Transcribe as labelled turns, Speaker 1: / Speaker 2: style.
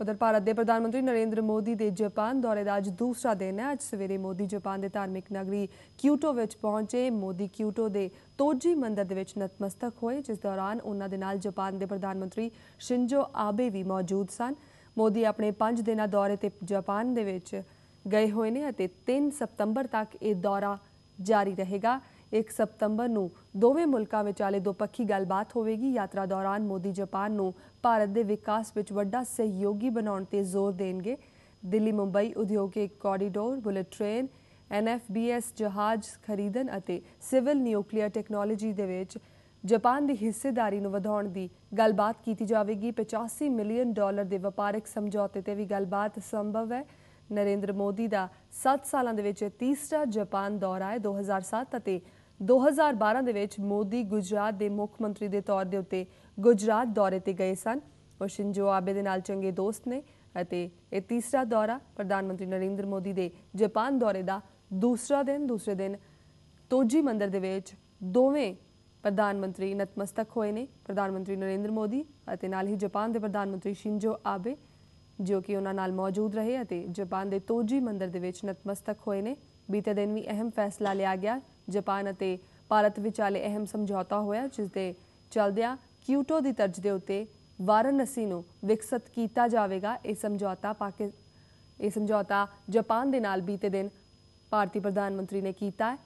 Speaker 1: ਉਧਰ ਭਾਰਤ ਦੇ ਪ੍ਰਧਾਨ ਮੰਤਰੀ ਨਰਿੰਦਰ ਮੋਦੀ ਦੇ ਜਾਪਾਨ ਦੌਰੇ ਦਾ ਅੱਜ ਦੂਸਰਾ ਦਿਨ ਹੈ। ਅੱਜ ਸਵੇਰੇ ਮੋਦੀ ਜਾਪਾਨ ਦੇ ਧਾਰਮਿਕ ਨਗਰੀ ਕਿਊਟੋ ਵਿੱਚ ਪਹੁੰਚੇ। ਮੋਦੀ ਕਿਊਟੋ ਦੇ ਤੋਜੀ ਮੰਦਰ ਦੇ ਵਿੱਚ ਨਤਮਸਤਕ ਹੋਏ, ਜਿਸ ਦੌਰਾਨ ਉਹਨਾਂ ਦੇ ਨਾਲ ਜਾਪਾਨ ਦੇ ਪ੍ਰਧਾਨ ਮੰਤਰੀ ਸ਼ਿੰਜੋ ਆਬੇ ਵੀ ਮੌਜੂਦ ਸਨ। ਮੋਦੀ ਆਪਣੇ 5 ਦਿਨਾਂ ਦੌਰੇ ਤੇ ਜਾਪਾਨ ਦੇ ਵਿੱਚ ਗਏ ਹੋਏ ਨੇ ਅਤੇ 3 ਸਤੰਬਰ ਤੱਕ ਇਹ ਦੌਰਾ ਜਾਰੀ ਰਹੇਗਾ। 1 ਸਤੰਬਰ ਨੂੰ ਦੋਵੇਂ ਮੁਲਕਾਂ ਵਿਚਾਲੇ ਦੋਪੱਖੀ ਗੱਲਬਾਤ ਹੋਵੇਗੀ। ਯਾਤਰਾ ਦੌਰਾਨ ਮੋਦੀ ਜਾਪਾਨ ਨੂੰ ਭਾਰਤ ਦੇ ਵਿਕਾਸ ਵਿੱਚ ਵੱਡਾ ਸਹਿਯੋਗੀ ਬਣਾਉਣ ਤੇ ਜ਼ੋਰ ਦੇਣਗੇ। ਦਿੱਲੀ, ਮੁੰਬਈ ਉਦਯੋਗਿਕ ਕੋਰੀਡੋਰ, ਬੁਲੇਟ ਟ੍ਰੇਨ ਐਨਐਫਬੀਐਸ ਜਹਾਜ਼ ਖਰੀਦਣ ਅਤੇ ਸਿਵਲ ਨਿਊਕਲੀਅਰ ਟੈਕਨੋਲੋਜੀ ਦੇ ਵਿੱਚ ਜਾਪਾਨ ਦੀ ਹਿੱਸੇਦਾਰੀ ਨੂੰ ਵਧਾਉਣ ਦੀ ਗੱਲਬਾਤ ਕੀਤੀ ਜਾਵੇਗੀ। 85 ਮਿਲੀਅਨ ਡਾਲਰ ਦੇ ਵਪਾਰਕ ਸਮਝੌਤੇ ਤੇ ਵੀ ਗੱਲਬਾਤ ਸੰਭਵ ਹੈ। ਨਰਿੰਦਰ ਮੋਦੀ ਦਾ 7 ਸਾਲਾਂ ਦੇ ਵਿੱਚ ਤੀਸਰਾ ਜਾਪਾਨ ਦੌਰਾ ਹੈ 2007 ਅਤੇ 2012 ਦੇ ਵਿੱਚ ਮੋਦੀ ਗੁਜਰਾਤ ਦੇ ਮੁੱਖ ਮੰਤਰੀ ਦੇ ਤੌਰ ਦੇ ਉੱਤੇ ਗੁਜਰਾਤ ਦੌਰੇ ਤੇ ਗਏ ਸਨ। ਉਹ ਸ਼ਿੰਜੋ ਆਬੇ ਦੇ ਨਾਲ ਚੰਗੇ ਦੋਸਤ ਨੇ ਅਤੇ ਇਹ ਤੀਸਰਾ ਦੌਰਾ ਪ੍ਰਧਾਨ ਮੰਤਰੀ ਨਰਿੰਦਰ ਮੋਦੀ ਦੇ ਜਾਪਾਨ ਦੌਰੇ ਦਾ ਦੂਸਰਾ ਦਿਨ, ਦੂਸਰੇ ਦਿਨ ਤੋਜੀ ਮੰਦਰ ਦੇ ਵਿੱਚ ਦੋਵੇਂ ਪ੍ਰਧਾਨ ਮੰਤਰੀ ਨਤਮਸਤਕ ਹੋਏ ਨੇ, ਪ੍ਰਧਾਨ ਮੰਤਰੀ ਨਰਿੰਦਰ ਮੋਦੀ ਅਤੇ ਨਾਲ ਹੀ ਜਾਪਾਨ ਦੇ ਪ੍ਰਧਾਨ ਮੰਤਰੀ ਸ਼ਿੰਜੋ ਆਬੇ। ਜੋ ਕਿ ਉਹਨਾਂ ਨਾਲ ਮੌਜੂਦ ਰਹੇ ਅਤੇ ਜਾਪਾਨ ਦੇ ਤੋਜੀ ਮੰਦਰ ਦੇ ਵਿੱਚ ਨਤਮਸਤਕ ਹੋਏ ਨੇ। ਬੀਤੇ ਦਿਨ ਵੀ ਅਹਿਮ ਫੈਸਲਾ ਲਿਆ ਗਿਆ। ਜਾਪਾਨ ਅਤੇ ਭਾਰਤ ਵਿਚਾਲੇ ਅਹਿਮ ਸਮਝੌਤਾ ਹੋਇਆ, ਜਿਸ ਦੇ ਚਲਦਿਆਂ ਕਿਊਟੋ ਦੀ ਤਰਜ਼ ਦੇ ਉੱਤੇ ਵਾਰਾਣਸੀ ਨੂੰ ਵਿਕਸਿਤ ਕੀਤਾ ਜਾਵੇਗਾ। ਇਹ ਸਮਝੌਤਾ ਪਾਕਿ, ਇਹ ਸਮਝੌਤਾ ਜਾਪਾਨ ਦੇ ਨਾਲ ਬੀਤੇ ਦਿਨ ਭਾਰਤੀ ਪ੍ਰਧਾਨ ਮੰਤਰੀ ਨੇ ਕੀਤਾ। ਹੈ